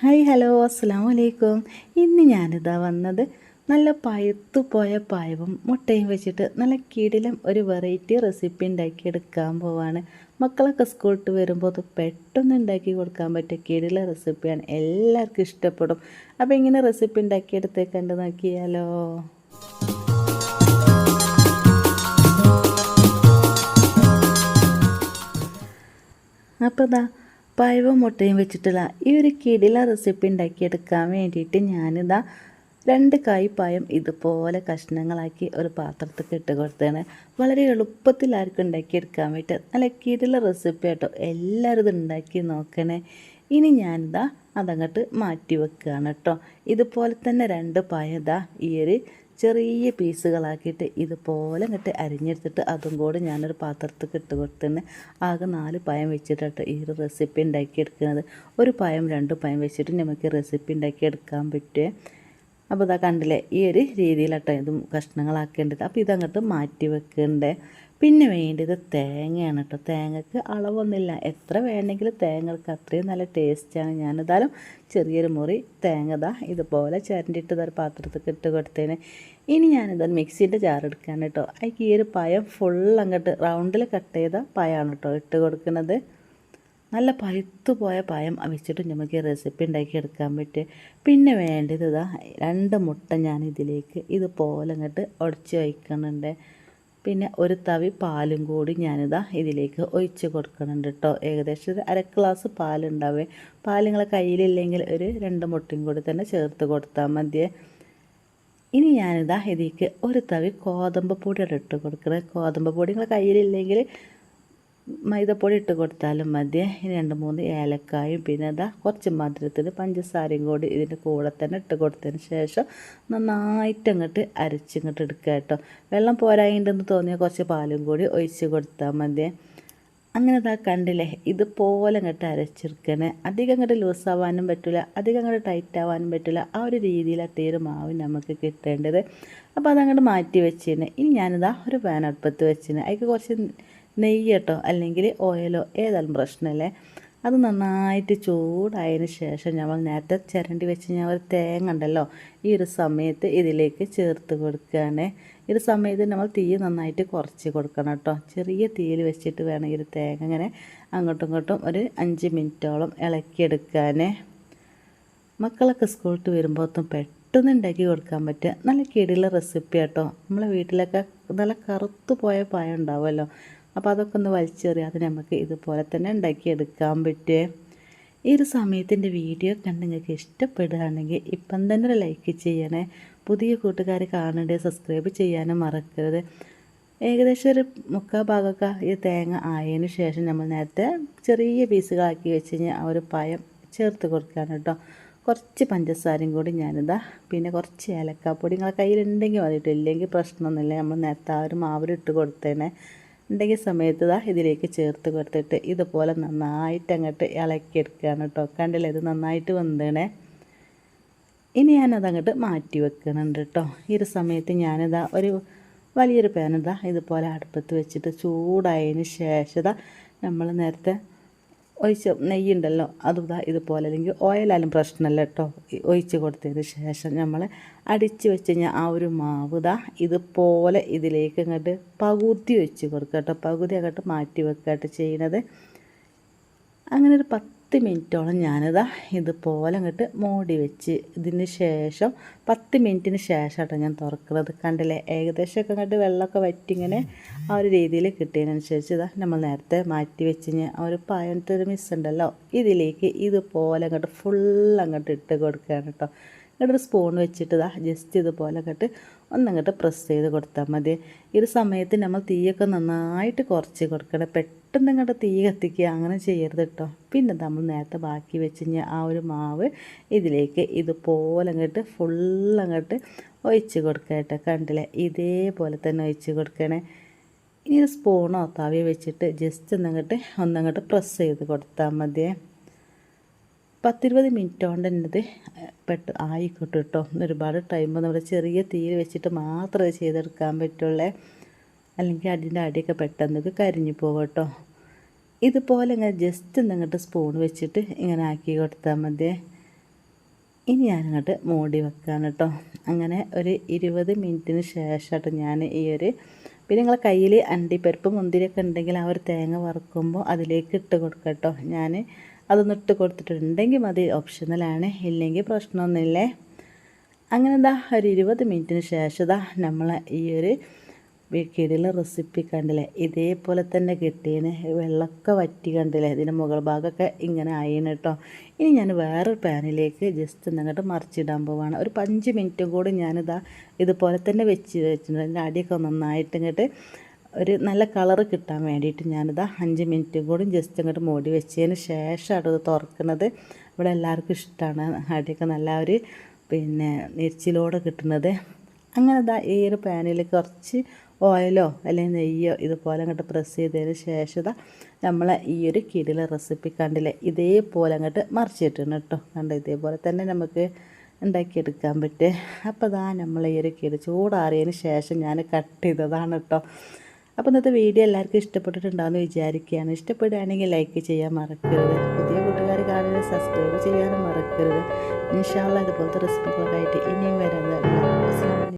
Hi hello അസ്സാം വലൈക്കും ഇന്ന് ഞാനിതാ വന്നത് നല്ല പഴുത്തു പോയ പായവും മുട്ടയും വെച്ചിട്ട് നല്ല കിടിലം ഒരു വെറൈറ്റി റെസിപ്പി ഉണ്ടാക്കി എടുക്കാൻ പോവാണ്. മക്കളൊക്കെ സ്കൂളിട്ട് വരുമ്പോൾ അത് പെട്ടെന്ന് ഉണ്ടാക്കി കൊടുക്കാൻ പറ്റിയ കിടില റെസിപ്പിയാണ് എല്ലാവർക്കും ഇഷ്ടപ്പെടും. അപ്പോൾ ഇങ്ങനെ റെസിപ്പി ഉണ്ടാക്കി കണ്ട് നോക്കിയാലോ. അപ്പോൾ ഇതാ പഴവും മുട്ടയും വെച്ചിട്ടുള്ള ഈ ഒരു കിടില റെസിപ്പി ഉണ്ടാക്കിയെടുക്കാൻ വേണ്ടിയിട്ട് ഞാനിതാ രണ്ട് കായ്പായം ഇതുപോലെ കഷ്ണങ്ങളാക്കി ഒരു പാത്രത്തിൽ ഇട്ട് കൊടുത്തതാണ്. വളരെ എളുപ്പത്തിൽ ആർക്കും ഉണ്ടാക്കിയെടുക്കാൻ വേണ്ടി നല്ല കിടില റെസിപ്പി കേട്ടോ എല്ലാവരും ഇത് ഉണ്ടാക്കി നോക്കണേ. ഇനി ഞാനിതാ അതങ്ങോട്ട് മാറ്റി വെക്കുകയാണ് കേട്ടോ. ഇതുപോലെ തന്നെ രണ്ട് പായം ഇതാ ഈ ഒരു ചെറിയ പീസുകളാക്കിയിട്ട് ഇതുപോലെ ഇങ്ങോട്ട് അരിഞ്ഞെടുത്തിട്ട് അതും കൂടെ ഞാനൊരു പാത്രത്തിൽ ഇട്ട് കൊടുത്തിന് ആകെ നാല് പയം വെച്ചിട്ടാണ് ഈ ഒരു റെസിപ്പി ഉണ്ടാക്കിയെടുക്കുന്നത് ഒരു പയം രണ്ട് പയം വെച്ചിട്ട് നമുക്ക് റെസിപ്പി ഉണ്ടാക്കിയെടുക്കാൻ പറ്റുമേ അപ്പോൾ ഇതാ കണ്ടില്ലേ ഈ ഒരു രീതിയിലാട്ടോ ഇതും കഷ്ണങ്ങളാക്കേണ്ടത്. അപ്പോൾ ഇതങ്ങോട്ട് മാറ്റി വെക്കേണ്ടേ. പിന്നെ വേണ്ടത് തേങ്ങയാണ് കേട്ടോ തേങ്ങക്ക് അളവൊന്നുമില്ല. എത്ര വേണമെങ്കിലും തേങ്ങകൾക്ക് അത്രയും നല്ല ടേസ്റ്റാണ്. ഞാനെന്തായാലും ചെറിയൊരു മുറി തേങ്ങ ഇതുപോലെ ചിരണ്ടിട്ട് ഇതൊരു പാത്രത്തിൽ ഇട്ട് കൊടുത്തേന്. ഇനി ഞാനിതാ മിക്സിന്റെ ജാർ എടുക്കാനാണ് കേട്ടോ അതിക്ക് ഈ ഒരു പയം ഫുൾ അങ്ങോട്ട് റൗണ്ടിൽ കട്ട് ചെയ്ത പയമാണ് കേട്ടോ ഇട്ട് കൊടുക്കുന്നത്. നല്ല പഴുത്തു പോയ പയം വെച്ചിട്ട് നമുക്ക് ഈ റെസിപ്പി ഉണ്ടാക്കി എടുക്കാൻ പറ്റും. പിന്നെ വേണ്ടത് ഇതാ രണ്ട് മുട്ട ഞാൻ ഇതിലേക്ക് ഇതുപോലെ അങ്ങോട്ട് ഉടച്ച് വയ്ക്കുന്നുണ്ട്. പിന്നെ ഒരു തവി പാലും കൂടി ഞാനിതാ ഇതിലേക്ക് ഒഴിച്ച് കൊടുക്കുന്നുണ്ട് കേട്ടോ ഏകദേശം ഒരു അര ഗ്ലാസ് പാലുണ്ടാവേ. പാൽ നിങ്ങളെ കയ്യിലില്ലെങ്കിൽ ഒരു രണ്ട് മുട്ടയും കൂടി തന്നെ ചേർത്ത് കൊടുത്താൽ മതിയേ. ഇനി ഞാനിതാ ഇതിലേക്ക് ഒരു തവി ഗോതമ്പ് പൊടി ഇട്ട് കൊടുക്കുന്നത് ഗോതമ്പ് പൊടി നിങ്ങളെ കയ്യിലില്ലെങ്കിൽ മൈദപ്പൊടി ഇട്ട് കൊടുത്താലും മതി. രണ്ട് മൂന്ന് ഏലക്കായും പിന്നെ അതാ കുറച്ച് മധുരത്തിന് പഞ്ചസാരയും കൂടി ഇതിന്റെ കൂടെ തന്നെ ഇട്ട് കൊടുത്തതിന് ശേഷം നന്നായിട്ട് അങ്ങോട്ട് അരച്ചിങ്ങോട്ട് എടുക്കുക കേട്ടോ. വെള്ളം പോരായിട്ടുണ്ടെന്ന് തോന്നിയാൽ കുറച്ച് പാലും കൂടി ഒഴിച്ച് കൊടുത്താൽ മതി. അങ്ങനെ ഇതാ കണ്ടില്ലേ ഇതുപോലെ അങ്ങോട്ട് അരച്ചെടുക്കണേ. അധികം അങ്ങോട്ട് ലൂസാവാനും പറ്റില്ല അധികം അങ്ങോട്ട് ടൈറ്റ് ആവാനും പറ്റില്ല ആ ഒരു ഈ ഒരു മാവ് നമുക്ക് കിട്ടേണ്ടത്. അപ്പോൾ അതങ്ങോട്ട് മാറ്റി വെച്ചിരുന്നു ഇനി ഞാനിതാ ഒരു പാൻ വെച്ചിരുന്നു അതിൽ കുറച്ച് നെയ്യ് കേട്ടോ അല്ലെങ്കിൽ ഓയിലോ ഏതായാലും പ്രശ്നമല്ലേ. അത് നന്നായിട്ട് ചൂടായതിന് ശേഷം നമ്മൾ നേരത്തെ ചിരണ്ടി വെച്ച് ഞാൻ ഒരു തേങ്ങ ഉണ്ടല്ലോ ഈ ഒരു സമയത്ത് ഇതിലേക്ക് ചേർത്ത് കൊടുക്കുകയാണ്. ഈ ഒരു സമയത്ത് നമ്മൾ തീ നന്നായിട്ട് കുറച്ച് കൊടുക്കണം കേട്ടോ. ചെറിയ തീയിൽ വെച്ചിട്ട് വേണം ഈ ഒരു തേങ്ങ ഇങ്ങനെ അങ്ങോട്ടും ഇങ്ങോട്ടും ഒരു അഞ്ച് മിനിറ്റോളം ഇളക്കിയെടുക്കാൻ മക്കളൊക്കെ സ്കൂളിട്ട് വരുമ്പോഴത്തും പെട്ടെന്ന് ഉണ്ടാക്കി കൊടുക്കാൻ പറ്റുക. നല്ല കിടിയുള്ള റെസിപ്പി കേട്ടോ. നമ്മളെ വീട്ടിലൊക്കെ നല്ല കറുത്തു പോയ പായ ഉണ്ടാവുമല്ലോ അപ്പോൾ അതൊക്കെ ഒന്ന് വലിച്ചെറിയാതെ നമുക്ക് ഇതുപോലെ തന്നെ ഉണ്ടാക്കിയെടുക്കാൻ പറ്റുമേ ഈ ഒരു സമയത്തിന്റെ വീഡിയോ കണ്ട് നിങ്ങൾക്ക് ഇഷ്ടപ്പെടുകയാണെങ്കിൽ ഇപ്പം തന്നെ ഒരു ലൈക്ക് ചെയ്യണേ. പുതിയ കൂട്ടുകാർ കാണേണ്ടത് സബ്സ്ക്രൈബ് ചെയ്യാനും മറക്കരുത്. ഏകദേശം ഒരു മുക്കാൽ ഭാഗമൊക്കെ ഈ തേങ്ങ ആയതിന് ശേഷം നമ്മൾ നേരത്തെ ചെറിയ പീസുകളാക്കി വെച്ച് കഴിഞ്ഞാൽ ആ ഒരു പയം ചേർത്ത് കൊടുക്കുകയാണ് കേട്ടോ. കുറച്ച് പഞ്ചസാരയും കൂടി ഞാനിതാ പിന്നെ കുറച്ച് ഏലക്കാപ്പൊടി നിങ്ങളെ കയ്യിലുണ്ടെങ്കിൽ മതിയിട്ടില്ലെങ്കിൽ പ്രശ്നമൊന്നുമില്ല. നമ്മൾ നേരത്തെ ആ ഒരു മാവിലിട്ട് കൊടുത്തേനെ. ഉണ്ടെങ്കിൽ സമയത്ത് ഇതാ ഇതിലേക്ക് ചേർത്ത് കൊടുത്തിട്ട് ഇതുപോലെ നന്നായിട്ട് അങ്ങോട്ട് ഇളക്കിയെടുക്കുകയാണ് കേട്ടോ. കണ്ടില്ലേ ഇത് നന്നായിട്ട് വന്നേണേ ഇനി ഞാനത് അങ്ങോട്ട് മാറ്റി വെക്കുന്നുണ്ട് കേട്ടോ. ഈ ഒരു സമയത്ത് ഞാനിതാ ഒരു വലിയൊരു പാനിതാ ഇതുപോലെ അടുപ്പത്ത് വെച്ചിട്ട് ചൂടായതിന് ശേഷം നമ്മൾ നേരത്തെ ഒഴിച്ച് നെയ്യുണ്ടല്ലോ. അതും ഇതുപോലെ. അല്ലെങ്കിൽ ഓയിലായാലും പ്രശ്നമല്ല കേട്ടോ. ഒഴിച്ച് കൊടുത്തതിന് ശേഷം നമ്മൾ അടിച്ച് വെച്ച് കഴിഞ്ഞാൽ ആ ഒരു മാവ് ഇതാ ഇതുപോലെ ഇതിലേക്ക് ഇങ്ങോട്ട് പകുതി വെച്ച് കൊടുക്കുക കേട്ടോ. പകുതി അങ്ങോട്ട് മാറ്റി വെക്കുക കേട്ടോ ചെയ്യുന്നത് അങ്ങനെ ഒരു പത്ത് പത്ത് മിനിറ്റോളം ഞാനിതാ ഇതുപോലെ അങ്ങോട്ട് മൂടി വെച്ച് ഇതിന് ശേഷം പത്ത് മിനിറ്റിന് ശേഷം കേട്ടോ ഞാൻ തുറക്കുന്നത് കണ്ടില്ലേ? ഏകദേശമൊക്കെ അങ്ങോട്ട് വെള്ളമൊക്കെ വറ്റിങ്ങനെ ആ ഒരു രീതിയിൽ കിട്ടിയതിനനുസരിച്ച് ഇതാ നമ്മൾ നേരത്തെ മാറ്റി വെച്ച് ആ ഒരു പായത്തെ ഒരു മിസ് ഉണ്ടല്ലോ. ഇതിലേക്ക് ഇതുപോലെ അങ്ങോട്ട് ഫുൾ അങ്ങോട്ട് ഇട്ട് കൊടുക്കുകയാണ് കേട്ടോ. ഇങ്ങോട്ടൊരു സ്പൂൺ വെച്ചിട്ട് ഇതാ ജസ്റ്റ് ഇതുപോലെ അങ്ങോട്ട് ഒന്നങ്ങോട്ട് പ്രസ് ചെയ്ത് കൊടുത്താൽ മതി. ഈ ഒരു സമയത്ത് നമ്മൾ തീയൊക്കെ നന്നായിട്ട് കുറച്ച് കൊടുക്കണം പെട്ടെന്ന് ഇങ്ങോട്ട് തീ കത്തിക്കുക അങ്ങനെ ചെയ്യരുത് കേട്ടോ പിന്നെ നമ്മൾ നേരത്തെ ബാക്കി വെച്ച് ആ ഒരു മാവ് ഇതിലേക്ക് ഇതുപോലെ അങ്ങോട്ട് ഫുൾ അങ്ങോട്ട് ഒഴിച്ച് കൊടുക്കുക കേട്ടോ. കണ്ടില്ലേ? ഇതേപോലെ തന്നെ ഒഴിച്ച് കൊടുക്കണേ. ഇനി സ്പൂണോ താവിയോ വെച്ചിട്ട് ജസ്റ്റ് ഒന്നങ്ങോട്ട് ഒന്നങ്ങോട്ട് പ്രസ് ചെയ്ത് കൊടുത്താൽ മതിയേ. പത്തിരുപത് മിനിറ്റ് തന്നെ അത് പെട്ട് ആയിക്കോട്ടെ കേട്ടോ ഒരുപാട് ടൈം നമ്മൾ ചെറിയ തീയിൽ വെച്ചിട്ട് മാത്രമേ ചെയ്തെടുക്കാൻ പറ്റുള്ളേ. അല്ലെങ്കിൽ അടിന്റെ അടിയൊക്കെ പെട്ടെന്ന് കരിഞ്ഞു പോകും കേട്ടോ ഇതുപോലെ ഇങ്ങനെ ജസ്റ്റ് നിങ്ങട്ട് സ്പൂൺ വെച്ചിട്ട് ഇങ്ങനെ ആക്കി കൊടുത്താൽ മതിയേ. ഇനി ഞാനങ്ങോട്ട് മൂടി വെക്കാൻ കേട്ടോ അങ്ങനെ ഒരു ഇരുപത് മിനിറ്റിന് ശേഷമായിട്ട് ഞാൻ ഈ ഒരു പിന്നെ നിങ്ങളെ കയ്യിൽ അണ്ടിപ്പരിപ്പ് മുന്തിരിയൊക്കെ ഉണ്ടെങ്കിൽ ആ ഒരു തേങ്ങ വറുക്കുമ്പോൾ അതിലേക്ക് ഇട്ട് കൊടുക്കുക കേട്ടോ ഞാൻ അതൊന്ന് ഇട്ട് കൊടുത്തിട്ടുണ്ടെങ്കിൽ മതി. ഓപ്ഷണലാണ് ഇല്ലെങ്കിൽ പ്രശ്നമൊന്നുമില്ലേ. അങ്ങനെ എന്താ ഒരു ഇരുപത് മിനിറ്റിന് ശേഷം ഇതാ നമ്മൾ ഈ ഒരു കിടില റെസിപ്പി കണ്ടില്ലേ? ഇതേപോലെ തന്നെ കിട്ടിയതിന് വെള്ളമൊക്കെ വറ്റി കണ്ടില്ലേ? ഇതിന്റെ മുകൾ ഭാഗമൊക്കെ ഇങ്ങനെ ആയിന് കേട്ടോ ഇനി ഞാൻ വേറൊരു പാനിലേക്ക് ജസ്റ്റ് അങ്ങോട്ട് മറിച്ചിടാൻ പോവാണ്. ഒരു പഞ്ച് മിനിറ്റും കൂടി ഞാനിതാ ഇതുപോലെ തന്നെ വെച്ച് വെച്ചിട്ടുണ്ട്. അതിന്റെ അടിയൊക്കെ നന്നായിട്ട് ഇങ്ങോട്ട് ഒരു നല്ല കളറ് കിട്ടാൻ വേണ്ടിയിട്ട് ഞാനിതാ അഞ്ച് മിനിറ്റ് കൂടി ജസ്റ്റ് അങ്ങോട്ട് മൂടി വെച്ചതിന് ശേഷമാണ് ഇത് തുറക്കുന്നത്. ഇവിടെ എല്ലാവർക്കും ഇഷ്ടമാണ് അടിയൊക്കെ നല്ല ഒരു പിന്നെ നെരിച്ചിലോടെ കിട്ടുന്നത്. അങ്ങനെ ഇതാ ഈ ഒരു പാനിൽ കുറച്ച് ഓയിലോ അല്ലെങ്കിൽ നെയ്യോ ഇതുപോലെ അങ്ങോട്ട് പ്രസ് ചെയ്തതിന് ശേഷം നമ്മളെ ഈ ഒരു കിടിലെ റെസിപ്പി കണ്ടില്ലേ? ഇതേപോലെ അങ്ങോട്ട് മറിച്ചിട്ടുണ്ട് കേട്ടോ. കണ്ട? ഇതേപോലെ തന്നെ നമുക്ക് ഉണ്ടാക്കിയെടുക്കാൻ പറ്റും അപ്പോൾ ഇതാ നമ്മൾ ഈ ഒരു കിടി ചൂടാറിയതിന് ശേഷം ഞാൻ കട്ട് ചെയ്തതാണ് കേട്ടോ. അപ്പോൾ ഇന്നത്തെ വീഡിയോ എല്ലാവർക്കും ഇഷ്ടപ്പെട്ടിട്ടുണ്ടാകുമെന്ന് വിചാരിക്കുകയാണ്. ഇഷ്ടപ്പെടുകയാണെങ്കിൽ ലൈക്ക് ചെയ്യാൻ മറക്കരുത്. പുതിയ കൂട്ടുകാർ കാണുന്നത് സബ്സ്ക്രൈബ് ചെയ്യാനും മറക്കരുത്. ഇൻഷാല്ല ഇതുപോലത്തെ റെസിപ്പികളൊക്കെ ആയിട്ട് ഇനിയും വരുന്നത്